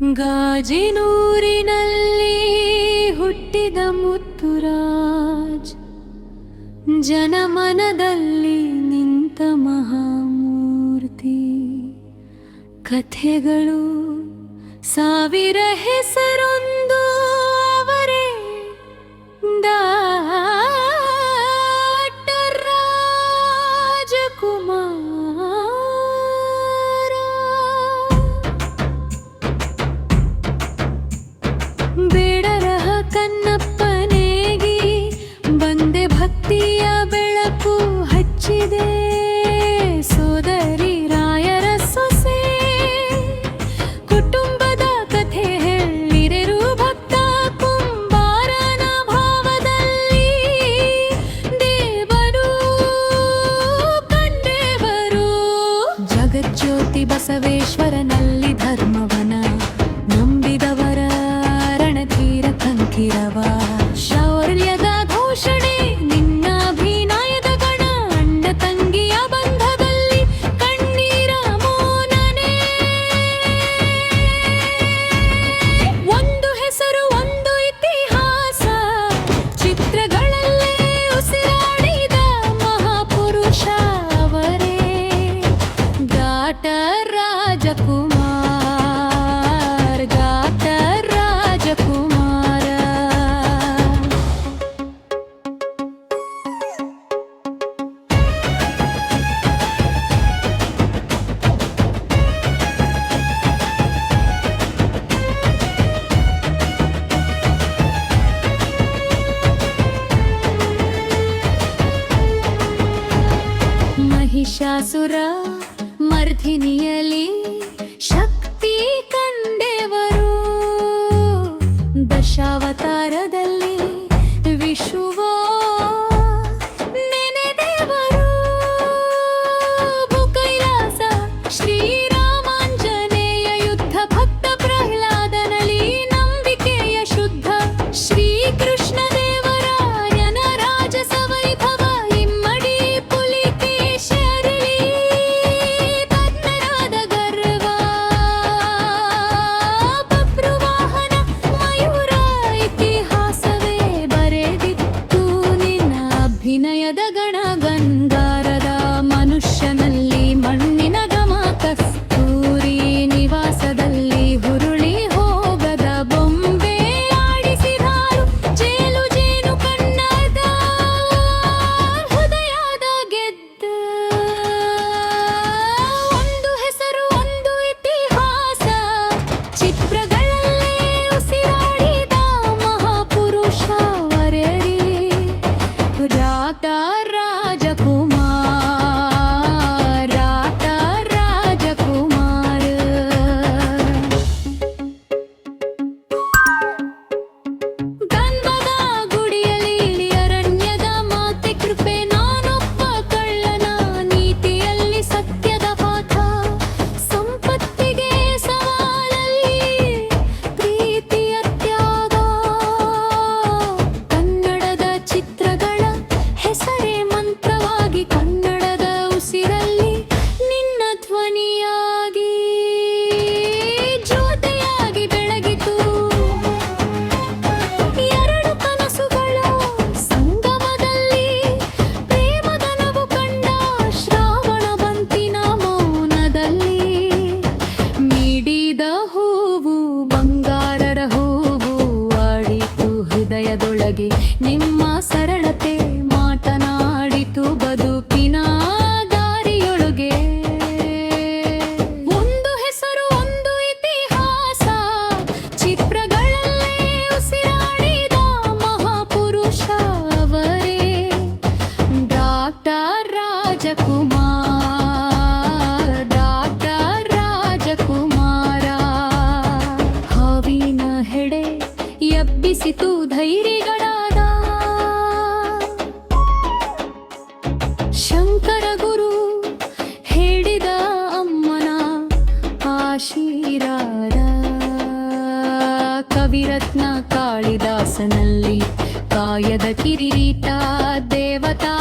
ಗಾಜಿನೂರಿನಲ್ಲಿ ಹುಟ್ಟಿದ ಮುತ್ತುರಾಜ್. ಜನಮನದಲ್ಲಿ ನಿಂತ ಮಹಾಮೂರ್ತಿ. ಕಥೆಗಳು ಸಾವಿರ ಹೆಸರು. వాసవేశ్వర రాజకుమార్ గాటర్ రాజకుమార. మహిషాసుర మర్ధినియల్ ನಿಮ್ಮ ಸರ ಕಾಳಿದಾಸನಲ್ಲಿ ಕಾಯದ ಕಿರೀಟ ದೇವತಾ